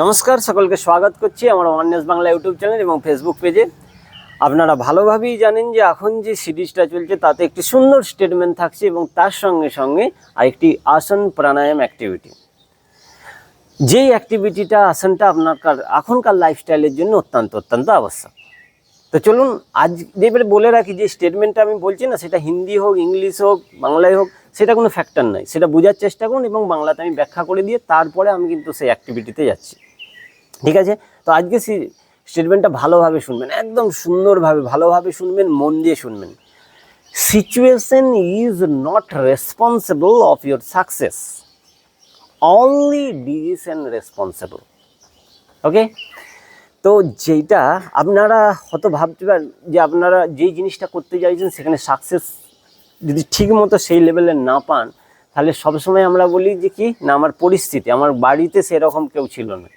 নমস্কার, সকলকে স্বাগত করছি আমার ওয়াননেস বাংলা ইউটিউব চ্যানেল এবং ফেসবুক পেজে আপনারা ভালোভাবেই জানেন যে এখন যে সিরিজটা চলছে, তাতে একটি সুন্দর স্টেটমেন্ট থাকছে এবং তার সঙ্গে সঙ্গে আরেকটি আসন প্রাণায়াম অ্যাক্টিভিটি যেই অ্যাক্টিভিটিটা আসনটা আপনার এখনকার লাইফস্টাইলের জন্য অত্যন্ত অত্যন্ত আবশ্যক। তো চলুন, আজ এবারে বলে রাখি যে স্টেটমেন্টটা আমি বলছি না, সেটা হিন্দি হোক, ইংলিশ হোক, বাংলায় হোক সেটা কোনো ফ্যাক্টর নয় সেটা বোঝার চেষ্টা করুন এবং বাংলাতে আমি ব্যাখ্যা করে দিয়ে তারপরে আমি কিন্তু সেই অ্যাক্টিভিটিতে যাচ্ছি। ঠিক আছে? তো আজকে সেই স্টেটমেন্টটা ভালোভাবে শুনবেন, একদম সুন্দরভাবে, ভালোভাবে শুনবেন, মন দিয়ে শুনবেন। Situation is not responsible of your success only decision responsible okay তো যেটা আপনারা হয়তো ভাবতে পারেন যে আপনারা যেই জিনিসটা করতে চাইছেন সেখানে সাকসেস যদি ঠিক মতো সেই লেভেলে না পান, তাহলে সবসময় আমরা বলি যে কি, না, আমার পরিস্থিতি, আমার বাড়িতে সেরকম কেউ ছিল না।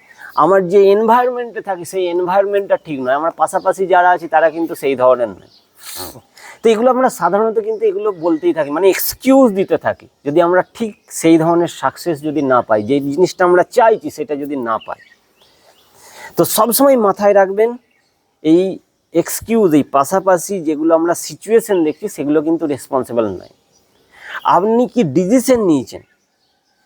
আমার যে এনভায়রনমেন্টে থাকে, সেই এনভায়রনমেন্টটা ঠিক নয়। আমার পাশাপাশি যারা আছে, তারা কিন্তু সেই ধরনের নয়। তো এগুলো আমরা সাধারণত কিন্তু এগুলো বলতেই থাকি মানে এক্সকিউজ দিতে থাকি। যদি আমরা ঠিক সেই ধরনের সাকসেস যদি না পাই, যে জিনিসটা আমরা চাইছি, সেটা যদি না পাই। তো সবসময় মাথায় রাখবেন, এই এক্সকিউজ এই পাশাপাশি যেগুলো আমরা সিচুয়েশন দেখছি, সেগুলো কিন্তু রেসপন্সিবল নয়। আপনি কি ডিসিশন নিয়েছেন?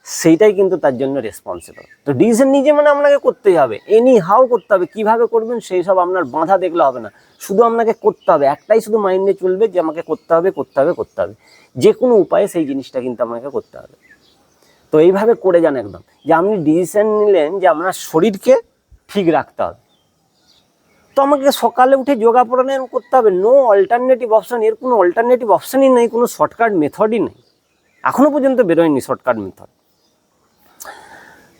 সেইটাই কিন্তু তার জন্য রেসপন্সিবল তো ডিসিশন নিজে মানে আপনাকে করতেই হবে। এনি হাও করতে হবে। কীভাবে করবেন, সেই সব আপনার বাঁধা দেখলে হবে না। শুধু আপনাকে করতে হবে। একটাই শুধু মাইন্ডে চলবে যে আমাকে করতে হবে করতে হবে করতে হবে। যে কোনো উপায়ে সেই জিনিসটা কিন্তু আপনাকে করতে হবে। তো এইভাবে করে যান একদম। যে আপনি ডিসিশন নিলেন যে আপনার শরীরকে ঠিক রাখতে হবে। তো আমাকে সকালে উঠে যোগা প্রাণায়াম করতে হবে। নো অল্টারনেটিভ অপশান এর কোনো অল্টারনেটিভ অপশানই নেই, কোনো শর্টকাট মেথডই নেই। এখনও পর্যন্ত বেরোয়নি শর্টকাট মেথড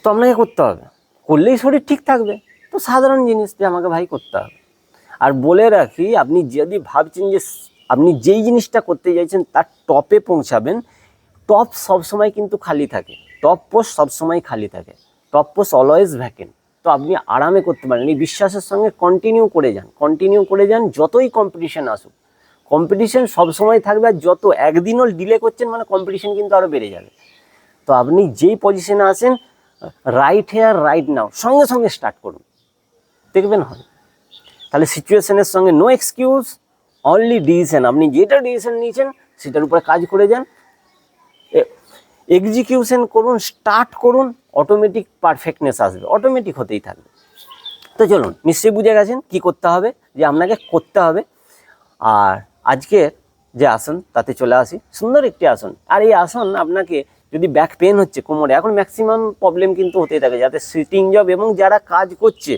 তো আপনাকে করতে হবে। করলেই শরীর ঠিক থাকবে। তো সাধারণ জিনিস যে আমাকে ভাই করতে হবে। আর বলে রাখি, আপনি যদি ভাবছেন যে আপনি যেই জিনিসটা করতে চাইছেন তার টপে পৌঁছাবেন। টপ সবসময় কিন্তু খালি থাকে। টপ পোস্ট সবসময় খালি থাকে। টপ পোস্ট অলওয়েজ ভ্যাকেন্ট তো আপনি আরামে করতে পারেন। এই বিশ্বাসের সঙ্গে কন্টিনিউ করে যান। কন্টিনিউ করে যান, যতই কম্পিটিশান আসুক। কম্পিটিশন সবসময় থাকবে আর যত একদিনও ডিলে করছেন মানে কম্পিটিশান কিন্তু আরও বেড়ে যাবে। তো আপনি যেই পজিশনে আসেন রাইট হেয়ার রাইট নাও সঙ্গে সঙ্গে স্টার্ট করুন। দেখবেন হয়। তাহলে সিচুয়েশনের সঙ্গে নো এক্সকিউজ অনলি ডিসিশন আপনি যেটা ডিসিশন নিয়েছেন, সেটার উপরে কাজ করে যান। এক্সিকিউশন করুন স্টার্ট করুন। অটোমেটিক পারফেক্টনেস আসবে অটোমেটিক হতেই থাকবে। তো চলুন, নিশ্চয়ই বুঝে গেছেন কি করতে হবে, যে আপনাকে করতে হবে। আর আজকের যে আসন, তাতে চলে আসি। সুন্দর একটি আসন। আর এই আসন আপনাকে যদি ব্যাক পেন হচ্ছে, কোমরে, এখন ম্যাক্সিমাম প্রবলেম কিন্তু হতেই থাকে। যাতে সিটিং জব এবং যারা কাজ করছে,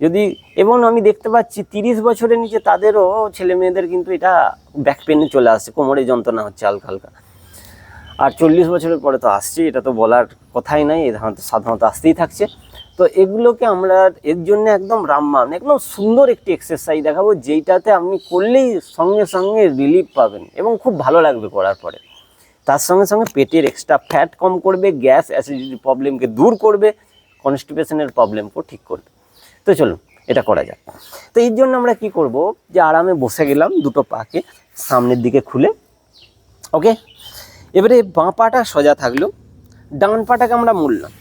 যদি, এবং আমি দেখতে পাচ্ছি তিরিশ বছরের নিচে তাদেরও ছেলে মেয়েদের কিন্তু এটা ব্যাক পেনে চলে আসছে। কোমরে যন্ত্রণা হচ্ছে হালকা হালকা। আর চল্লিশ বছরের পরে তো আসছে, এটা তো বলার কথাই নাই, এ সাধারণত সাধারণত আসতেই থাকছে। তো এগুলোকে আমরা এর জন্য একদম রামমান, একদম সুন্দর একটি এক্সারসাইজ দেখাবো, যেইটাতে আপনি করলেই সঙ্গে সঙ্গে রিলিফ পাবেন এবং খুব ভালো লাগবে করার পরে। তার সঙ্গে সঙ্গে পেটের এক্সট্রা ফ্যাট কম করবে গ্যাস অ্যাসিডিটি প্রবলেমকে দূর করবে কনস্টিপেশনের প্রবলেমকেও ঠিক করবে। তো চলুন, এটা করা যাক। তো এর জন্য আমরা কি করব, যে আরামে বসে গেলাম দুটো পাকে সামনের দিকে খুলে ওকে এবারে বাঁ পাটা সোজা থাকল, ডান পাটাকে আমরা মুড়লাম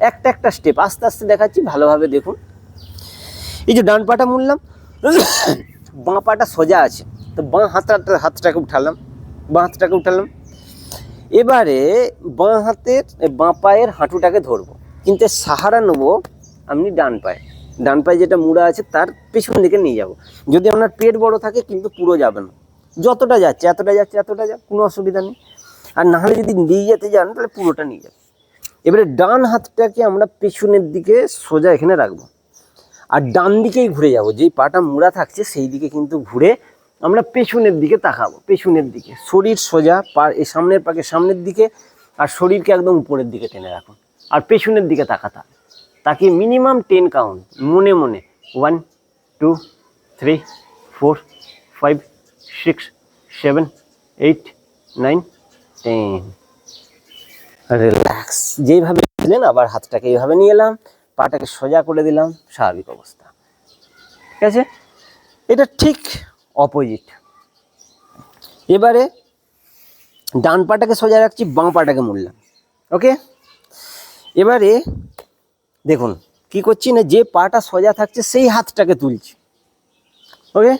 একটা একটা স্টেপ আস্তে আস্তে দেখাচ্ছি, ভালোভাবে দেখুন। এই যে ডান পাটা মুড়লাম বাঁ পাটা সোজা আছে, তো বাঁ হাতটা, হাতটাকে উঠালাম, বাঁ হাতটাকে উঠালাম। এবারে বাঁ হাতের, বাঁ পায়ের হাঁটুটাকে ধরবো, কিন্তু সাহারা নেব আপনি ডান পায়ে। ডান পায়ে যেটা মুড়া আছে, তার পেছন দিকে নিয়ে যাব। যদি আপনার পেট বড় থাকে, কিন্তু পুরো যাবে না। যতটা যাচ্ছে, এতটা যাচ্ছে, এতটা যাক কোনো অসুবিধা নেই। আর নাহলে যদি নিয়ে যেতে যান, তাহলে পুরোটা নিয়ে যাবে এবারে ডান হাতটাকে আমরা পেছনের দিকে সোজা এখানে রাখব। আর ডান দিকেই ঘুরে যাব, যেই পাটা মুড়া থাকছে সেই দিকে কিন্তু ঘুরে আমরা পেছনের দিকে তাকাবো, পেছনের দিকে। শরীর সোজা, পা এই সামনের পাকে সামনের দিকে, আর শরীরকে একদম উপরের দিকে টেনে রাখুন। আর পেছনের দিকে তাকাতে হবে। তাকে মিনিমাম টেন কাউন্ট মনে মনে one two three four five six seven eight nine relax যেইভাবে দিলেন আবার হাতটাকে এইভাবে নিয়ে এলাম, পাটাকে সোজা করে দিলাম, স্বাভাবিক অবস্থা। ঠিক আছে? এটা ঠিক অপোজিট এবারে ডান পাটাকে সোজা রাখছি, বাঁ পাটাকে মুড়লাম। ওকে এবারে দেখুন, কি করছি না, যে পাটা সোজা থাকছে, সেই হাতটাকে তুলছি। ওকে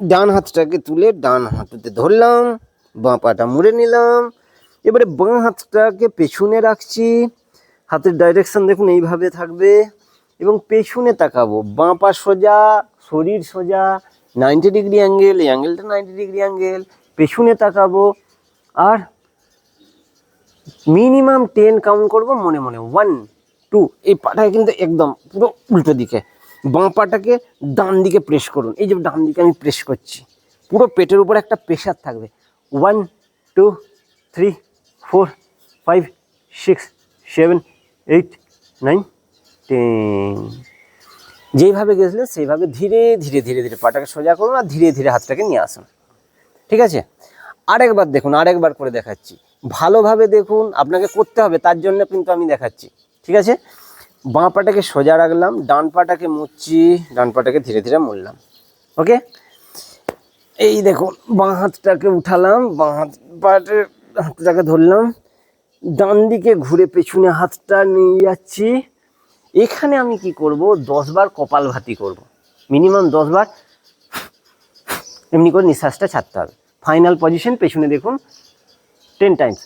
ডান হাতটাকে তুলে ডান হাঁটুতে ধরলাম। বাঁ পাটা মুড়ে নিলাম। এবারে বাঁ হাতটাকে পেছনে রাখছি। হাতের ডাইরেকশন দেখুন এইভাবে থাকবে। এবং পেছনে তাকাবো। বাঁ পা সোজা, শরীর সোজা নাইনটি ডিগ্রি অ্যাঙ্গেল এই অ্যাঙ্গেলটা নাইনটি ডিগ্রি অ্যাঙ্গেল পেছনে তাকাবো। আর মিনিমাম টেন কাউন্ট করব মনে মনে। ওয়ান টু এই পাটাকে কিন্তু একদম পুরো উল্টো দিকে। বাঁ পাটাকে ডান দিকে প্রেস করুন। এই যে ডান দিকে আমি প্রেস করছি। পুরো পেটের উপর একটা প্রেশার থাকবে। One two three four five six seven eight nine ten যেইভাবে গেছিলেন, সেইভাবে ধীরে ধীরে ধীরে ধীরে পাটাকে সোজা করুন আর ধীরে ধীরে হাতটাকে নিয়ে আসুন। ঠিক আছে? আরেকবার দেখুন, আরেকবার করে দেখাচ্ছি। ভালোভাবে দেখুন, আপনাকে করতে হবে, তার জন্য কিন্তু আমি দেখাচ্ছি। ঠিক আছে? বাঁ পাটাকে সোজা রাখলাম, ডান পাটাকে মুচ্ছি, ডান পাটাকে ধীরে ধীরে মুড়লাম। ওকে? এই দেখুন, বাঁ হাতটাকে উঠালাম, বাঁ হাত পাটের হাতটাকে ধরলাম। ডান দিকে ঘুরে পেছনে হাতটা নিয়ে যাচ্ছি। এখানে আমি কি করব? দশ বার কপাল ভাতি করব। মিনিমাম দশ বার এমনি করে নিঃশ্বাসটা ছাড়তে হবে। ফাইনাল পজিশন পেছনে দেখুন ten times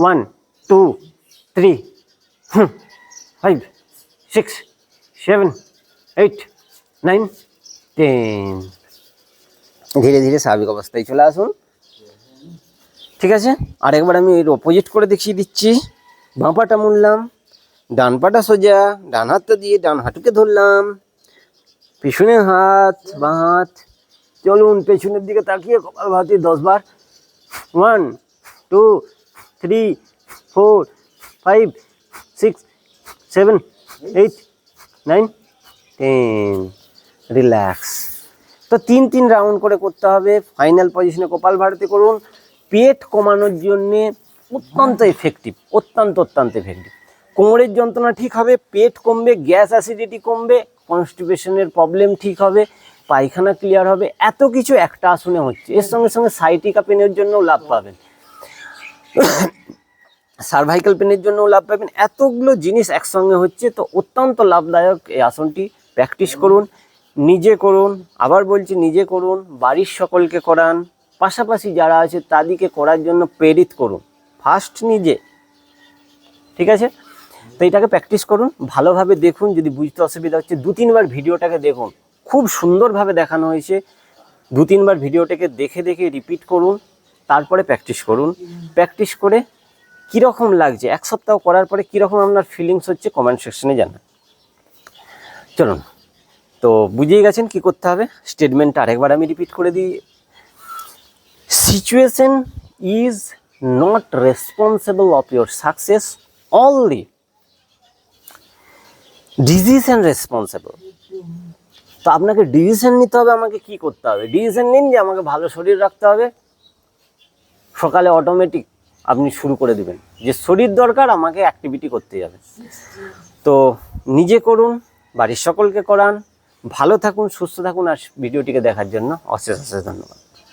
one two three five six seven eight nine ten ধীরে ধীরে স্বাভাবিক অবস্থায় চলে আসুন। ঠিক আছে? আরেকবার আমি এর অপোজিট করে দেখিয়ে দিচ্ছি। বাঁ পাটা মুড়লাম, ডান পাটা সোজা, ডান হাতটা দিয়ে ডান হাঁটুকে ধরলাম। পিছনে হাত, বাঁ হাত। চলুন, পেছনের দিকে তাকিয়ে কপাল ভাতি দশ বার। One two three four five six seven eight nine ten relax তো তিন তিন রাউন্ড করে করতে হবে। ফাইনাল পজিশনে কপাল ভারতি করুন। পেট কমানোর জন্যে অত্যন্ত এফেক্টিভ অত্যন্ত অত্যন্ত এফেক্টিভ কোমরের যন্ত্রণা ঠিক হবে, পেট কমবে গ্যাস অ্যাসিডিটি কমবে কনস্টিপেশনের প্রবলেম ঠিক হবে, পায়খানা ক্লিয়ার হবে, এত কিছু একটা আসনে হচ্ছে। এর সঙ্গে সঙ্গে সাইটিকা পেনের জন্যও লাভ পাবেন। সার্ভাইকাল পেনের জন্যও লাভ পাবেন। এতগুলো জিনিস একসঙ্গে হচ্ছে, তো অত্যন্ত লাভদায়ক এই আসনটি। প্র্যাকটিস করুন। নিজে করুন, আবার বলছি নিজে করুন, বাড়ির সকলকে করান, পাশাপাশি যারা আছে তাদেরকে করার জন্য প্রেরিত করুন। ফার্স্ট নিজে, ঠিক আছে? তো এটাকে প্র্যাকটিস করুন, ভালোভাবে দেখুন, যদি বুঝতে অসুবিধা হচ্ছে, দু তিনবার ভিডিওটাকে দেখুন। খুব সুন্দরভাবে দেখানো হয়েছে। দু তিনবার ভিডিওটাকে দেখে দেখে রিপিট করুন, তারপরে প্র্যাকটিস করুন। প্র্যাকটিস করে কীরকম লাগছে, এক সপ্তাহ করার পরে কীরকম আপনার ফিলিংস হচ্ছে কমেন্ট সেকশনে জানান। চলুন। তো বুঝেই গেছেন কি করতে হবে। স্টেটমেন্টটা আরেকবার আমি রিপিট করে দিই। Situation is not responsible of your success, only decision responsible তো আপনাকে ডিসিশন নিতে হবে, আমাকে কি করতে হবে? ডিসিশন নিন যে আমাকে ভালো শরীর রাখতে হবে। সকালে অটোমেটিক আপনি শুরু করে দিবেন যে শরীর দরকার, আমাকে অ্যাক্টিভিটি করতে যাবে তো নিজে করুন, বাড়ির সকলকে করান ভালো থাকুন সুস্থ থাকুন আর ভিডিওটিকে দেখার জন্য অশেষ অশেষ ধন্যবাদ।